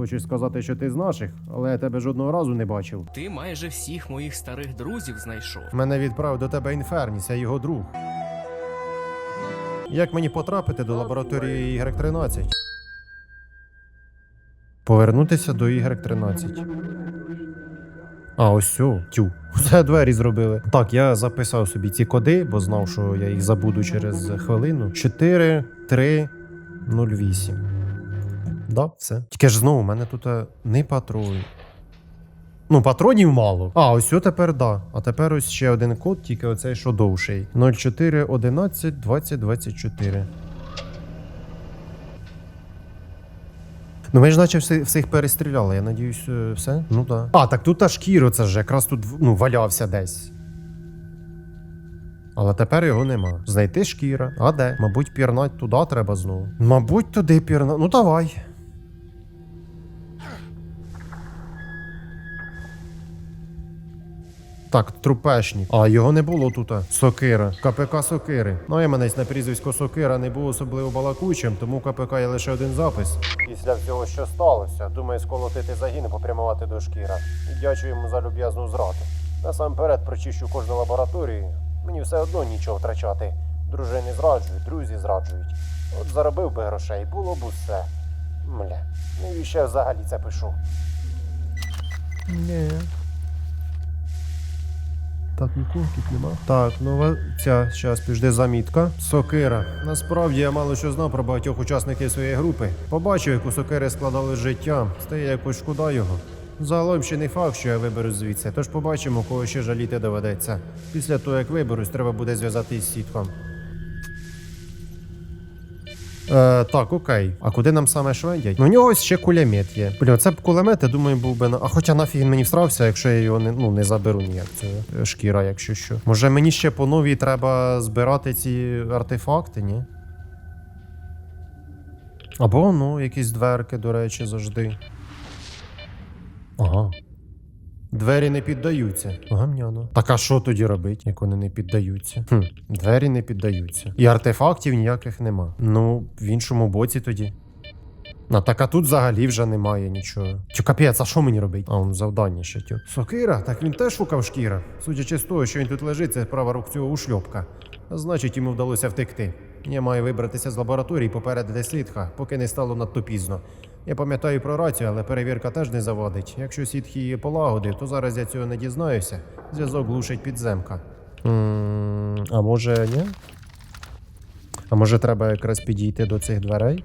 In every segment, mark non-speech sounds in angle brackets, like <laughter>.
Хочу сказати, що ти з наших, але я тебе жодного разу не бачив. Ти майже всіх моїх старих друзів знайшов. Мене відправив до тебе інферніс, я його друг. Як мені потрапити до лабораторії Y13? Повернутися до Y13. А, ось сьо, тю. Це двері зробили. Так, я записав собі ці коди, бо знав, що я їх забуду через хвилину. 4, 3, 0, 8. Да, все. Тільки ж знову, у мене тут е, не патруль. Ну, патронів мало. А, ось о тепер да. А тепер ось ще один код, тільки оцей, що довший. 04 11 20 24. Ну, ми ж наче всі- всіх перестріляли, я надіюсь, е, все? Ну так. Да. А, так тут аж Кіро, це ж якраз тут ну, валявся десь. Але тепер його нема. Знайти шкіра. А де? Мабуть, пірнать туди треба знову. Мабуть, туди пірнать. Ну давай. Так, трупешник. А його не було тут. Сокира. КПК Сокири. Ну, я мене на прізвисько Сокира не був особливо балакучим, тому КПК є лише один запис. Після всього, що сталося, думаю, сколотити загін і попрямувати до шкіра. І дячу йому за люб'язну зраду. Насамперед прочищу кожну лабораторію. Мені все одно нічого втрачати. Дружини зраджують, друзі зраджують. От заробив би грошей, було б усе. Мля, навіщо я взагалі це пишу? Ні. Так, нікого тут нема. Так, нова ця зараз піжде замітка. Сокира. Насправді я мало що знав про багатьох учасників своєї групи. Побачив, як у сокири складали життя. Стає якось шкода його. Загалом ще не факт, що я виберусь звідси, тож побачимо, кого ще жаліти доведеться. Після того, як виберусь, треба буде зв'язатись з сітком. Е, так, окей. А куди нам саме швендять? Ну, у нього ось ще кулемет є. Блін, це б кулемет, я думаю, був би на. А хоча нафіг він мені всрався, якщо я його не, ну, не заберу ніяк. Це шкіра, якщо що. Може мені ще по новій треба збирати ці артефакти, ні? Або, ну, якісь дверки, до речі, завжди. Ага. Двері не піддаються. Гамняно. Так а що тоді робить, як вони не піддаються? Хм, двері не піддаються. І артефактів ніяких нема. Ну, в іншому боці тоді. А так а тут взагалі вже немає нічого. Тю капець, а що мені робить? А он завдання ще тю. Сокира, так він теж шукав шкіра. Судячи з того, що він тут лежить, це права рук цього ушльопка. А значить, йому вдалося втекти. Я маю вибратися з лабораторії і попередити слідка, поки не стало надто пізно. Я пам'ятаю про рацію, але перевірка теж не заводить. Якщо сітх її полагодив, то зараз я цього не дізнаюся. Зв'язок глушить підземка. а може ні? А може треба якраз підійти до цих дверей?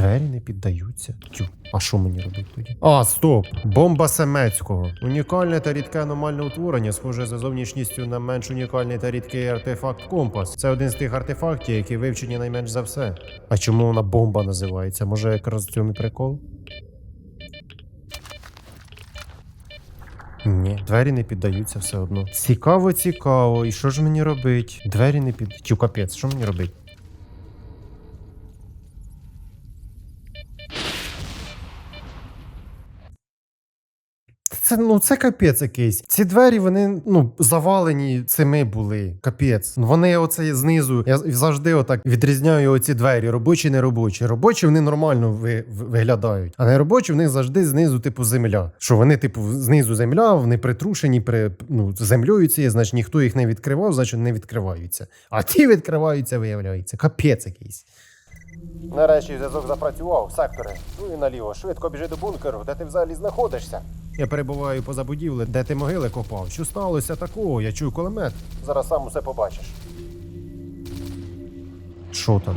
Двері не піддаються. Тю, а що мені робити тоді? А, стоп! Бомба Семецького. Унікальне та рідке аномальне утворення, схоже за зовнішністю на менш унікальний та рідкий артефакт компас. Це один з тих артефактів, які вивчені найменш за все. А чому вона бомба називається? Може, якраз в цьому прикол? Ні, двері не піддаються все одно. Цікаво, цікаво. І що ж мені робить? Двері не під. Тю, капець, що мені робить? Це ну це капець якийсь. Ці двері вони ну завалені цими були. Капець. Вони оце знизу. Я завжди отак відрізняю оці двері. Робочі, не робочі. Робочі вони нормально ви, ви- виглядають. А не робочі в них завжди знизу, типу, земля. Що вони, типу, знизу земля, вони притрушені, при ну землею цією, значить ніхто їх не відкривав, значить не відкриваються. А ті відкриваються, виявляється. Капець якийсь. Нарешті зв'язок запрацював, сектори. Ну і наліво. Швидко біжи до бункеру, де ти взагалі знаходишся. Я перебуваю поза будівлею, де ти могили копав. Що сталося такого? Я чую кулемет. Зараз сам усе побачиш. Що там?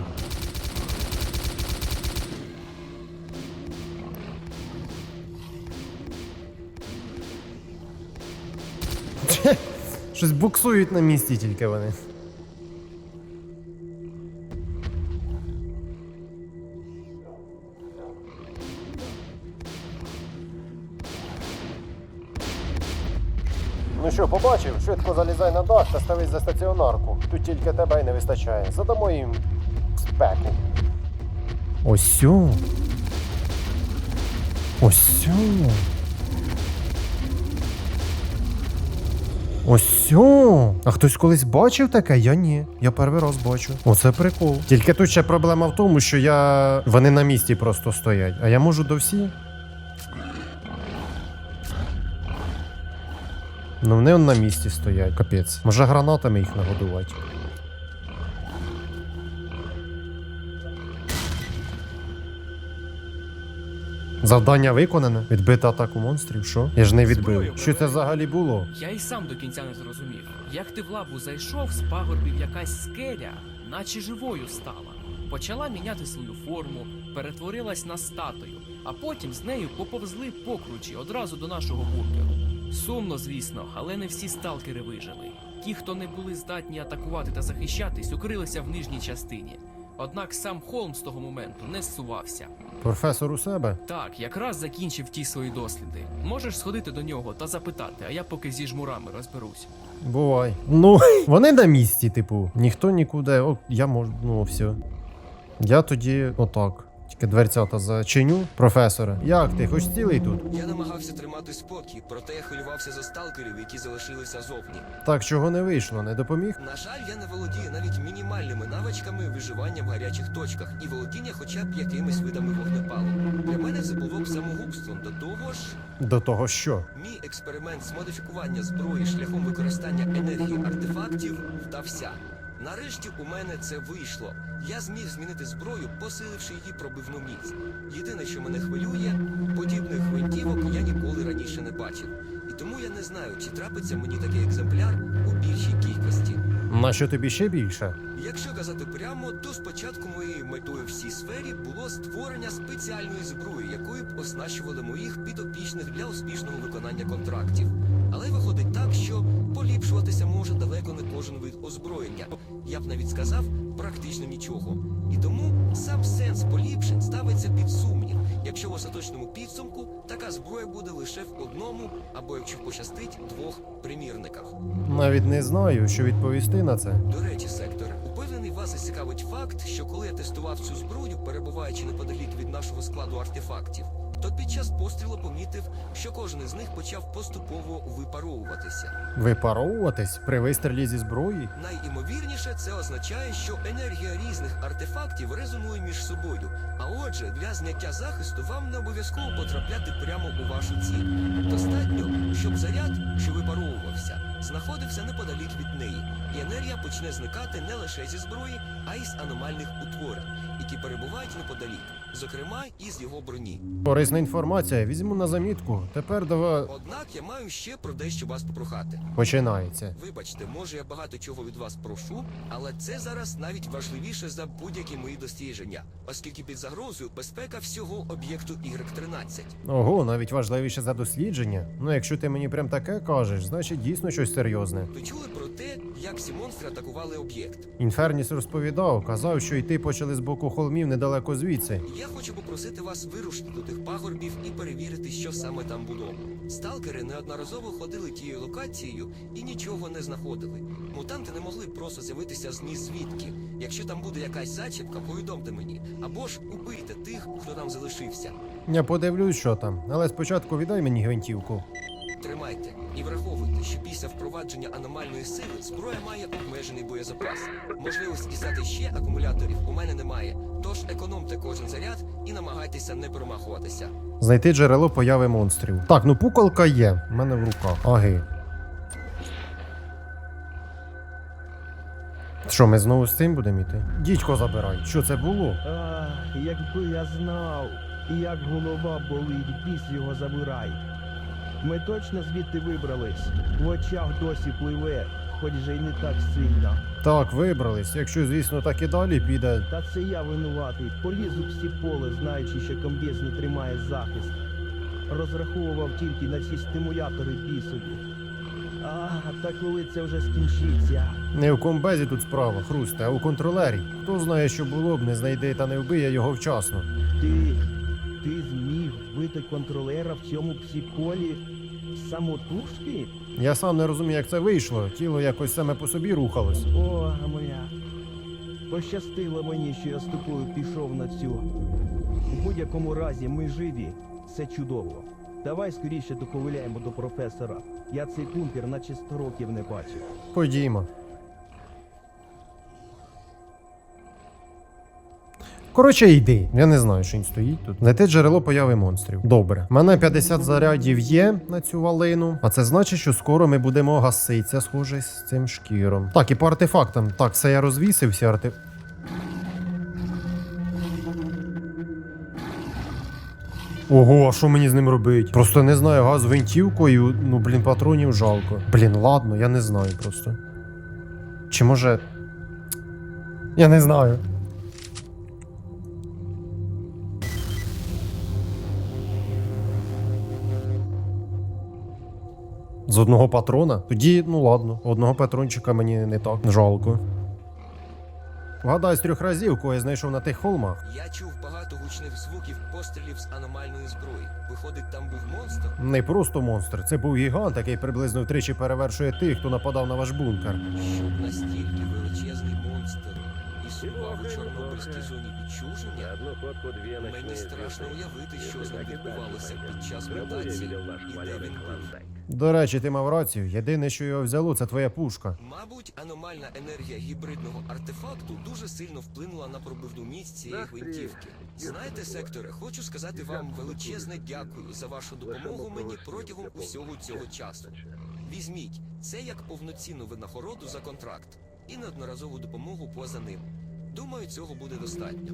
Щось буксують на місці тільки вони. Що, побачив? Швидко залізай на дах та ставись за стаціонарку. Тут тільки тебе й не вистачає. Задамо їм спеку. Ось сю. Ось сю. Ось сьо. А хтось колись бачив таке? Я ні. Я перший раз бачу. Оце прикол. Тільки тут ще проблема в тому, що я. Вони на місці просто стоять. А я можу до всі. Ну вони на місці стоять, капець. Може гранатами їх нагодувати. Завдання виконане. Відбити атаку монстрів. Що? Я ж не відбив. Зброю Що це взагалі було? Я й сам до кінця не зрозумів. Як ти в лабу зайшов, з пагорбів якась скеля, наче живою стала. Почала міняти свою форму, перетворилась на статую, а потім з нею поповзли покручі одразу до нашого бункеру. Сумно, звісно, але не всі сталкери вижили. Ті, хто не були здатні атакувати та захищатись, укрилися в нижній частині. Однак сам Холм з того моменту не зсувався. Професор у себе? Так, якраз закінчив ті свої досліди. Можеш сходити до нього та запитати, а я поки зі жмурами розберусь. Бувай. Ну, <laughs> вони на місці, типу. Ніхто нікуди. О, я можу. Ну, все. Я тоді отак. Тільки дверцята зачиню. Професоре, як ти? Хоч цілий тут? Я намагався тримати спокій, проте я хвилювався за сталкерів, які залишилися зовні. Так, чого не вийшло, не допоміг? На жаль, я не володію навіть мінімальними навичками виживання в гарячих точках і володіння хоча б якимись видами вогнепалу. Для мене це було б самогубством. До того ж, До того що? мій експеримент з модифікування зброї шляхом використання енергії артефактів вдався. Нарешті у мене це вийшло. Я зміг змінити зброю, посиливши її пробивну міць. Єдине, що мене хвилює, подібних гвинтівок я ніколи раніше не бачив. І тому я не знаю, чи трапиться мені такий екземпляр у більшій кількості. На що тобі ще більше? Якщо казати прямо, то спочатку моєю метою в цій сфері було створення спеціальної зброї, якою б оснащували моїх підопічних для успішного виконання контрактів. Але виходить так, що поліпшуватися може далеко не кожен вид озброєння. Я б навіть сказав практично нічого. І тому сам сенс поліпшень ставиться під сумнів, якщо в остаточному підсумку така зброя буде лише в одному або якщо пощастить двох примірниках. Навіть не знаю, що відповісти на це. До речі, сектор, упевнений вас зацікавить факт, що коли я тестував цю зброю, перебуваючи неподалік від нашого складу артефактів, то під час пострілу помітив, що кожен із них почав поступово випаровуватися. Випаровуватись при вистрілі зі зброї? Найімовірніше, це означає, що енергія різних артефактів резонує між собою. А отже, для зняття захисту вам не обов'язково потрапляти прямо у вашу ціль. Достатньо, щоб заряд, що випаровувався, знаходився неподалік від неї, і енергія почне зникати не лише зі зброї, а й з аномальних утворень, які перебувають неподалік, зокрема і з його броні. Корисна інформація, візьму на замітку. Тепер давай Однак я маю ще про дещо вас попрохати. починається. Вибачте, може я багато чого від вас прошу, але це зараз навіть важливіше за будь-які мої дослідження, оскільки під загрозою безпека всього об'єкту Y13. Ого, навіть важливіше за дослідження. Ну, якщо ти мені прям таке кажеш, значить дійсно щось серйозне. Ви чули про те, як всі монстри атакували об'єкт? Інферніс розповідав, казав, що йти почали з боку холмів недалеко звідси. Я хочу попросити вас вирушити до тих пагорбів і перевірити, що саме там було. Сталкери неодноразово ходили тією локацією і нічого не знаходили. Мутанти не могли просто з'явитися з ні звідки. Якщо там буде якась зачіпка, повідомте мені. Або ж убийте тих, хто там залишився. Я подивлюсь, що там, але спочатку віддай мені гвинтівку. Тримайте і враховуйте, що після впровадження аномальної сили зброя має обмежений боєзапас. Можливість дістати ще акумуляторів у мене немає. Тож економте кожен заряд і намагайтеся не промахуватися. Знайти джерело появи монстрів. Так, ну пукалка є. в мене в руках. Аги. Що, ми знову з цим будемо йти? Дідько забирай. Що це було? Ах, якби я знав, як голова болить, біс його забирай. Ми точно звідти вибрались. В очах досі пливе, хоч же й не так сильно. Так, вибрались. Якщо, звісно, так і далі піде. Та це я винуватий. Поліз у всі поле, знаючи, що комбіз не тримає захист. Розраховував тільки на ці стимулятори бісові. А, та коли це вже скінчиться. Не в комбезі тут справа, хрусте, а у контролері. Хто знає, що було б, не знайде та не вбиє його вчасно. Ти зміг контролера в цьому псіполі самотужки? Я сам не розумію, як це вийшло. Тіло якось саме по собі рухалось. О, моя. Пощастило мені, що я з тобою пішов на цю. У будь-якому разі ми живі. Це чудово. Давай скоріше доковиляємо до професора. Я цей бункер наче 100 років не бачив. Ходімо. Коротше, йди. Я не знаю, що він стоїть тут. Знайти джерело появи монстрів. Добре. У мене 50 зарядів є на цю валину. А це значить, що скоро ми будемо гаситися, схоже, з цим шкіром. Так, і по артефактам. Так, все я розвісив, всі арте. Ого, а що мені з ним робити? Просто не знаю, газ гвинтівкою, ну блін, патронів жалко. Блін, ладно, я не знаю просто. Чи може. Я не знаю. З одного патрона? Тоді, ну ладно, одного патрончика мені не так жалко. Вгадай з трьох разів, кого я знайшов на тих холмах. Я чув багато гучних звуків пострілів з аномальної зброї. Виходить, там був монстр. Не просто монстр, це був гігант, який приблизно втричі перевершує тих, хто нападав на ваш бункер. Щоб настільки величезний монстр існував у Чорнобильській зоні відчуження, мені страшно уявити, що з ним відбувалося під час мутації і де він був. До речі, ти мав рацію. Єдине, що його взяло, це твоя пушка. Мабуть, аномальна енергія гібридного артефакту дуже сильно вплинула на пробивну міць цієї гвинтівки. Знаєте, секторе, хочу сказати вам величезне дякую за вашу допомогу мені протягом усього цього часу. Візьміть це як повноцінну винагороду за контракт і неодноразову допомогу поза ним. Думаю, цього буде достатньо.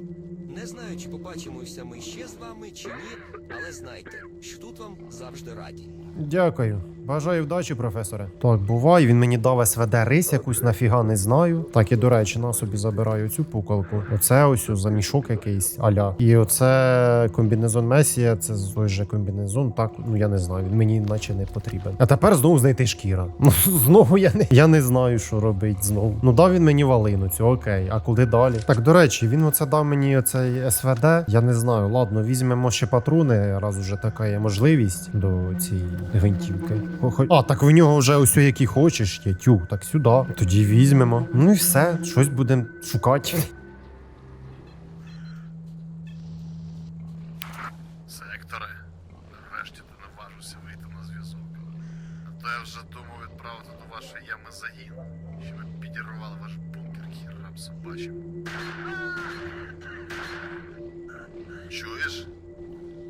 Не знаю, чи побачимося ми ще з вами, чи ні, але знайте, що тут вам завжди раді. Дякую. Бажаю вдачі, професоре. Так, бувай, він мені дав СВД рись якусь нафіга не знаю. Так, і до речі, на собі забираю цю пукалку. Оце ось за мішок якийсь аля. І оце комбінезон Месія, це той же комбінезон. Так, ну я не знаю, він мені наче не потрібен. А тепер знову знайти шкіра. <laughs> Ну знову я не я не знаю, що робить знову. Ну дав він мені валину, цю окей. А куди далі? Так, до речі, він оце дав мені оцей СВД. Я не знаю. Ладно, візьмемо ще патрони, раз уже така є можливість до цієї гвинтівки. А, так в нього вже ось які хочеш є. Тю, так сюди. Тоді візьмемо. Ну і все, щось будемо шукати. Секторе, нарешті ти наважився вийти на зв'язок. А то я вже думав відправити до вашої ями загін, що ви підірвали ваш бункер собачим. Чуєш?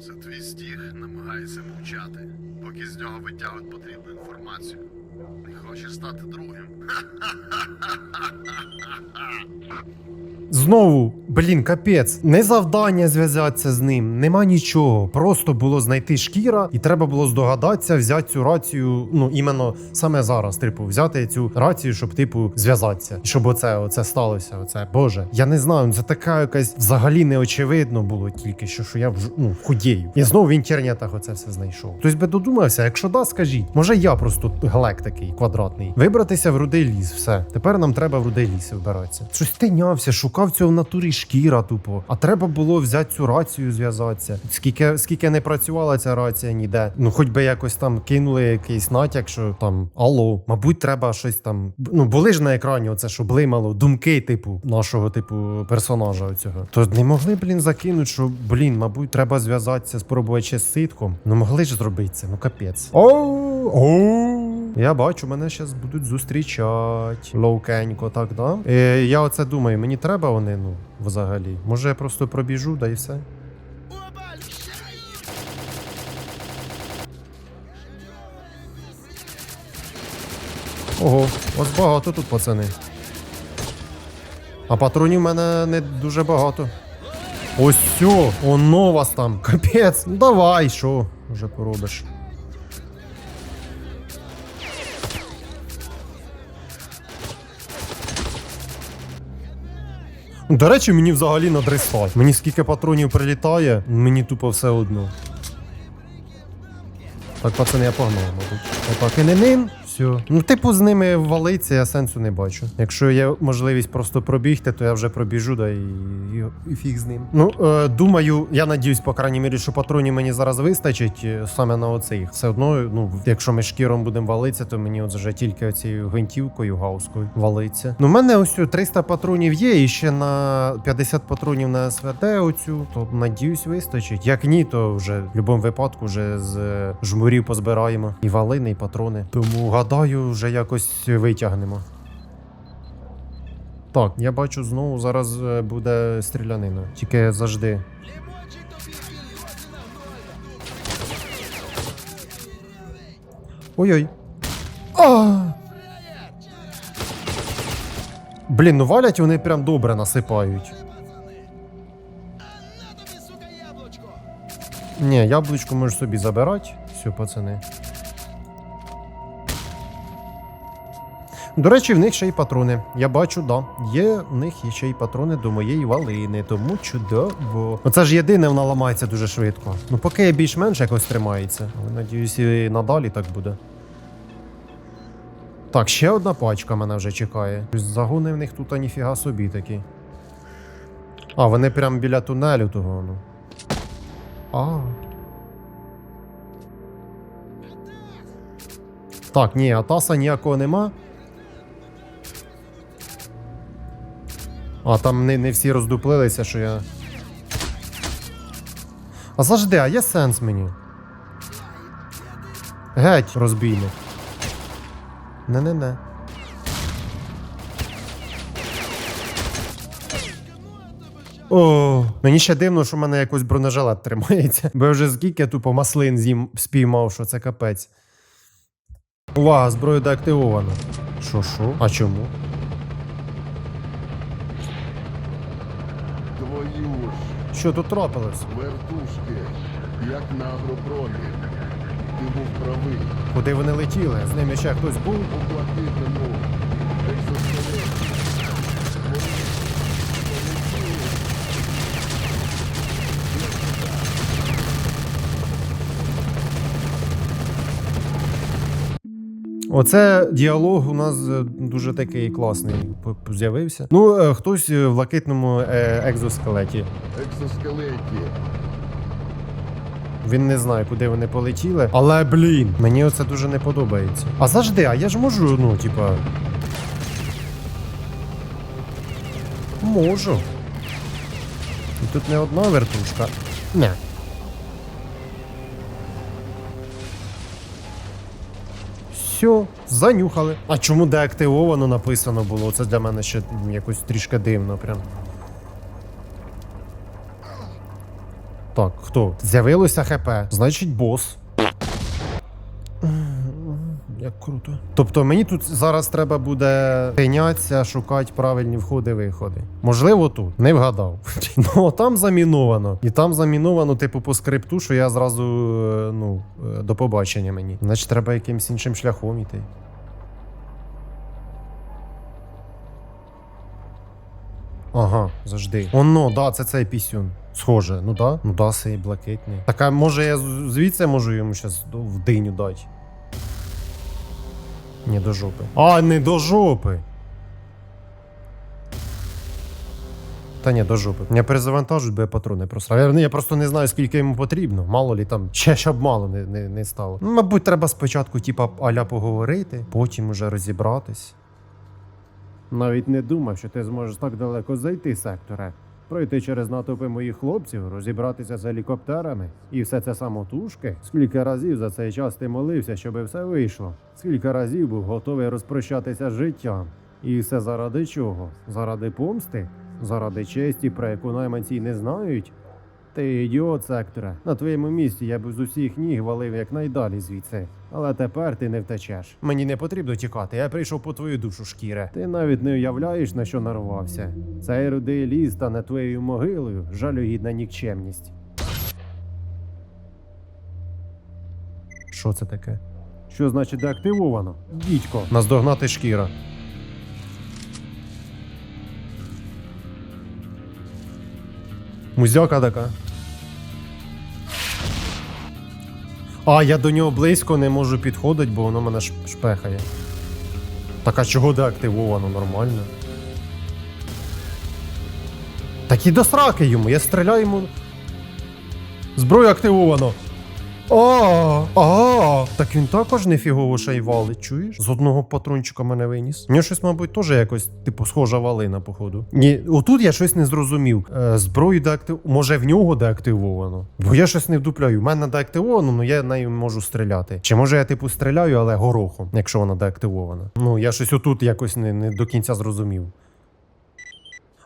Це твій стіг намагається мовчати, поки з нього витягують потрібну інформацію. Не хочеш стати другим? <laughs> Знову, блін, капець, не завдання зв'язатися з ним, нема нічого. Просто було знайти шкіра, і треба було здогадатися, взяти цю рацію. Ну іменно саме зараз, типу, взяти цю рацію, щоб типу зв'язатися. Щоб оце, оце сталося. Оце боже. Я не знаю, ну, це така якась взагалі неочевидно було тільки що, що я вж, ну, худію. І знову в інтернетах оце все знайшов. Хтось би додумався, якщо да, скажіть. Може я просто глек такий квадратний. Вибратися в рудий ліс, все. Тепер нам треба в рудий ліс вибиратися. Щось тинявся, шукав цього в натурі шкіра тупо. А треба було взяти цю рацію, зв'язатися. Скільки, скільки не працювала ця рація ніде. Ну хоч би якось там кинули якийсь натяк, що там алло, мабуть, треба щось там. Ну були ж на екрані, оце що блимало, думки, типу, нашого типу персонажа. Оцього. То не могли, блін, закинути, що блін, мабуть, треба зв'язатися, спробувати з ситком. Ну могли ж зробити це, ну капець. Оу, оу. Я бачу, мене зараз будуть зустрічати. Лоукенько, так, да? Е, я оце думаю, мені треба вони, ну, взагалі. Може я просто пробіжу, да і все. Ого, ось багато тут, пацани. А патронів в мене не дуже багато. Ось все, оно вас там. Капець. Ну давай, що вже поробиш. До речі, мені взагалі надрестать. Мені скільки патронів прилітає, мені тупо все одно. Так, пацани, я погнав, мабуть. Отак не ним. Все. Ну, типу, з ними валиться, я сенсу не бачу. Якщо є можливість просто пробігти, то я вже пробіжу, да і, і, і фіг з ним. Ну, е, думаю, я надіюсь, по крайній мірі, що патронів мені зараз вистачить е, саме на оцих. Все одно, ну, якщо ми шкіром будемо валитися, то мені от вже тільки оцією гвинтівкою гауською валиться. Ну, в мене ось 300 патронів є, і ще на 50 патронів на СВД оцю, то надіюсь, вистачить. Як ні, то вже в будь-якому випадку вже з е, жмурів позбираємо і валини, і патрони. Тому гадаю, вже якось витягнемо. Так, я бачу знову зараз е, буде стрілянина. Тільки завжди. Ой-ой. Блін, ну валять вони прям добре насипають. Ні, яблучко можеш собі забирати. Все, пацани. До речі, в них ще й патрони. Я бачу, да. Є в них ще й патрони до моєї валини, тому чудово. Оце ж єдине, вона ламається дуже швидко. Ну, поки більш-менш якось тримається. Але надіюсь, і надалі так буде. Так, ще одна пачка мене вже чекає. Загони в них тут а ніфіга собі такі. А, вони прям біля тунелю того. Ну. А. Так, ні, Атаса ніякого нема. А, там не, не всі роздуплилися, що я. А завжди, а є сенс мені. Геть, розбійник. Не-не-не. О, мені ще дивно, що в мене якось бронежилет тримається. Бо я вже скільки тупо маслин з'їм спіймав, що це капець. Увага, зброю деактивовано. Що, що? А чому? Твою ж Що тут трапилось? вертушки, як на агропромі. Ти був правий. Куди вони летіли? З ними ще хтось був? У блакитному екзоскелеті. Вони полетіли. Оце діалог у нас е, дуже такий класний з'явився. Ну, е, хтось в блакитному е, екзоскелеті. Екзоскелеті. Він не знає, куди вони полетіли. Але блін, мені оце дуже не подобається. А завжди, а я ж можу, ну, типа. Можу. І тут не одна вертушка. Не. Все, занюхали. А чому деактивовано написано було? Це для мене ще якось трішки дивно прям. Так, хто? З'явилося ХП. Значить, бос. Як круто. Тобто мені тут зараз треба буде тинятися, шукати правильні входи-виходи. Можливо, тут. Не вгадав. <laughs> Ну, там заміновано. І там заміновано, типу, по скрипту, що я зразу, е, ну, е, до побачення мені. Значить, треба якимсь іншим шляхом іти. Ага, завжди. Оно, да, це цей пісюн. Схоже, ну да. Ну да, цей блакитний. Так, а може я звідси можу йому щас в диню дати? Не до жопи. А, не до жопи. Та ні, до жопи. Мене перезавантажують, бо я патрони просто. Я, я просто не знаю, скільки йому потрібно. Мало лі там, ще щоб мало не, не, не стало. Ну, мабуть, треба спочатку, типа, аля поговорити, потім уже розібратись. Навіть не думав, що ти зможеш так далеко зайти, секторе. Пройти через натовпи моїх хлопців, розібратися з гелікоптерами і все це самотужки. Скільки разів за цей час ти молився, щоб все вийшло? Скільки разів був готовий розпрощатися з життям? І все заради чого? Заради помсти? Заради честі, про яку найманці не знають? Ти ідіот, секторе. На твоєму місці я б з усіх ніг валив якнайдалі звідси. Але тепер ти не втечеш. Мені не потрібно тікати, я прийшов по твою душу, шкіре. Ти навіть не уявляєш, на що нарвався. Цей рудий ліс стане твоєю могилою, жалюгідна нікчемність. Що це таке? Що значить деактивовано? Дідько, наздогнати шкіра. Музяка така. А, я до нього близько не можу підходити, бо воно мене шпехає. Так а чого деактивовано нормально? Так і до сраки йому, я стріляю йому. Зброю активовано. А, а, так він також нефігово ще й валить, чуєш? З одного патрончика мене виніс. У нього щось, мабуть, теж якось, типу, схожа валина, походу. Ні, отут я щось не зрозумів. Е, зброю деактив... Може в нього деактивовано? Бо я щось не вдупляю. У мене деактивовано, ну я нею можу стріляти. Чи може я, типу, стріляю, але горохом, якщо вона деактивована. Ну, я щось отут якось не, не до кінця зрозумів.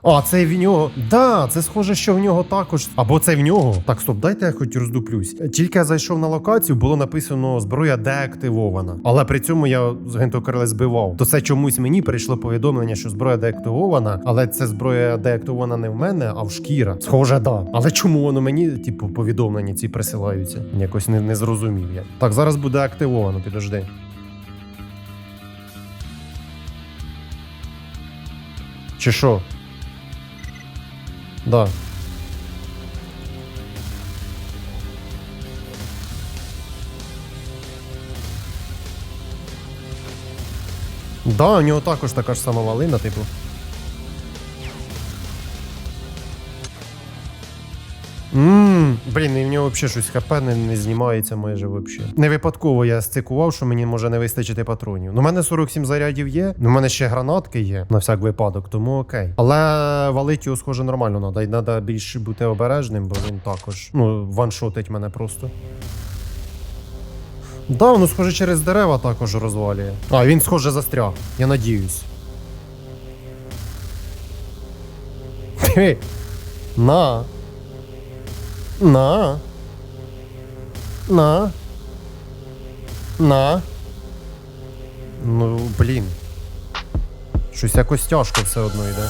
А, це в нього. Да, це схоже, що в нього також. Або це в нього. Так, стоп, дайте я хоч роздуплюсь. Тільки я зайшов на локацію, було написано зброя деактивована. Але при цьому я з гвинтокрила збивав. То це чомусь мені прийшло повідомлення, що зброя деактивована, але це зброя деактивована не в мене, а в шкіра. Схоже, да. Але чому воно мені, типу, повідомлення ці присилаються? Якось не, не зрозумів я. Так, зараз буде активовано, підожди. Чи що? Да. Да, у нього також така ж сама валина, типу. Блін, і в нього взагалі щось хп не, не знімається майже взагалі. Не випадково я стикував, що мені може не вистачити патронів. Ну, у мене 47 зарядів є, ну, у мене ще гранатки є на всяк випадок, тому окей. Але валить його, схоже, нормально треба. І треба більше бути обережним, бо він також ну, ваншотить мене просто. Да, воно схоже через дерева також розвалює. А, він схоже застряг, я надіюсь. На. На. На. На. Ну, блін. Щось якось тяжко все одно йде.